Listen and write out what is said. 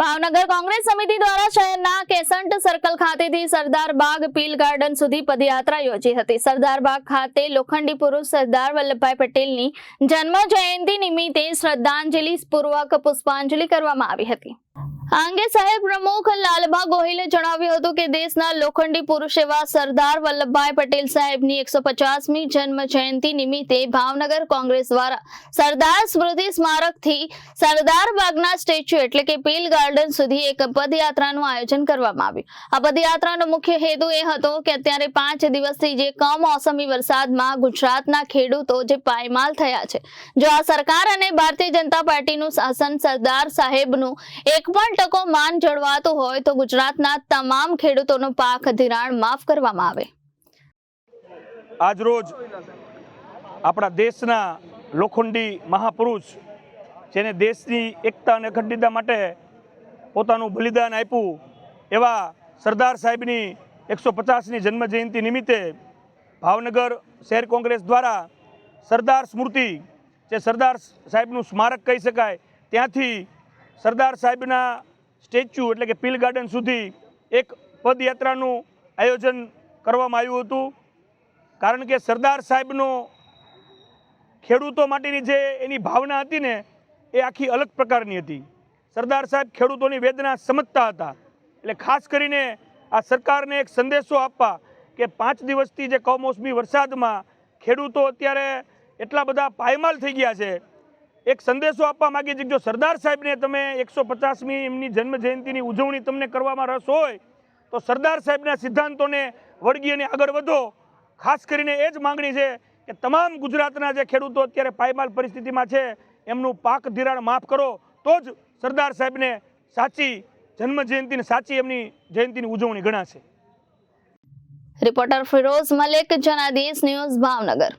ભાવનગર કોંગ્રેસ સમિતિ દ્વારા શહેરના કેસંટ સર્કલ ખાતેથી સરદાર બાગ પીલ ગાર્ડન સુધી પદયાત્રા યોજી હતી. સરદાર બાગ ખાતે લોખંડી પુરુષ સરદાર વલ્લભભાઈ પટેલની જન્મ જયંતિ નિમિત્તે શ્રદ્ધાંજલિ પૂર્વક પુષ્પાંજલિ કરવામાં આવી હતી. અંગે સાહેબ પ્રમુખ લાલભા ગોહિલે જણાવ્યું હતું કે દેશના લોખંડી પુરુષ એવા સરદાર વલ્લભભાઈ પટેલ સાહેબની એકસો પચાસમી જન્મ જયંતિ નિમિત્તે ભાવનગર કોંગ્રેસ દ્વારા સરદાર સ્મૃતિ સ્મારકથી સરદાર બાગના સ્ટેચ્યુ એટલે કે પીલ ગાર્ડન સુધી એક પદયાત્રાનું આયોજન કરવામાં આવ્યું. આ પદયાત્રાનો મુખ્ય હેતુ એ હતો કે અત્યારે પાંચ દિવસથી જે કમોસમી વરસાદમાં ગુજરાતના ખેડૂતો જે પાયમાલ થયા છે. જો આ સરકાર અને ભારતીય જનતા પાર્ટીનું શાસન સરદાર સાહેબનું એક પણ ટકો માન જળવાતો હોય તો ગુજરાતના તમામ ખેડૂતોનો પાક ધિરાણ માફ કરવામાં આવે. આજરોજ આપણા દેશના લોખંડી મહાપુરુષ, જેને દેશની એકતા અને અખંડિતતા માટે પોતાનું બલિદાન આપ્યું, એવા સરદાર સાહેબની એકસો પચાસની જન્મ જયંતિ નિમિત્તે ભાવનગર શહેર કોંગ્રેસ દ્વારા સરદાર સ્મૃતિ, જે સરદાર સાહેબનું સ્મારક કહી શકાય, ત્યાંથી સરદાર સાહેબના સ્ટેચ્યુ એટલે કે પીલ ગાર્ડન સુધી એક પદયાત્રાનું આયોજન કરવામાં આવ્યું હતું. કારણ કે સરદાર સાહેબનો ખેડૂતો માટેની જે એની ભાવના હતી ને, એ આખી અલગ પ્રકારની હતી. સરદાર સાહેબ ખેડૂતોની વેદના સમજતા હતા. એટલે ખાસ કરીને આ સરકારને એક સંદેશો આપવા કે પાંચ દિવસથી જે કમોસમી વરસાદમાં ખેડૂતો અત્યારે એટલા બધા પાયમાલ થઈ ગયા છે એક સંદેશો આપવા માગીએ છીએ જો સરદાર સાહેબને તમે એકસો પચાસમી એમની જન્મ જયંતિની ઉજવણી તમને કરવામાં રસ હોય, તો સરદાર સાહેબના સિદ્ધાંતોને વળગી અને આગળ વધો. ખાસ કરીને એ જ માંગણી છે કે તમામ ગુજરાતના જે ખેડૂતો અત્યારે પાયમાલ પરિસ્થિતિમાં છે, એમનું પાક ધિરાણ માફ કરો. તો જ સરદાર સાહેબને સાચી જન્મ જયંતિની સાચી એમની જયંતિની ઉજવણી ગણાશે. Reporter Firoz Malek, Janadesh news Bhavnagar.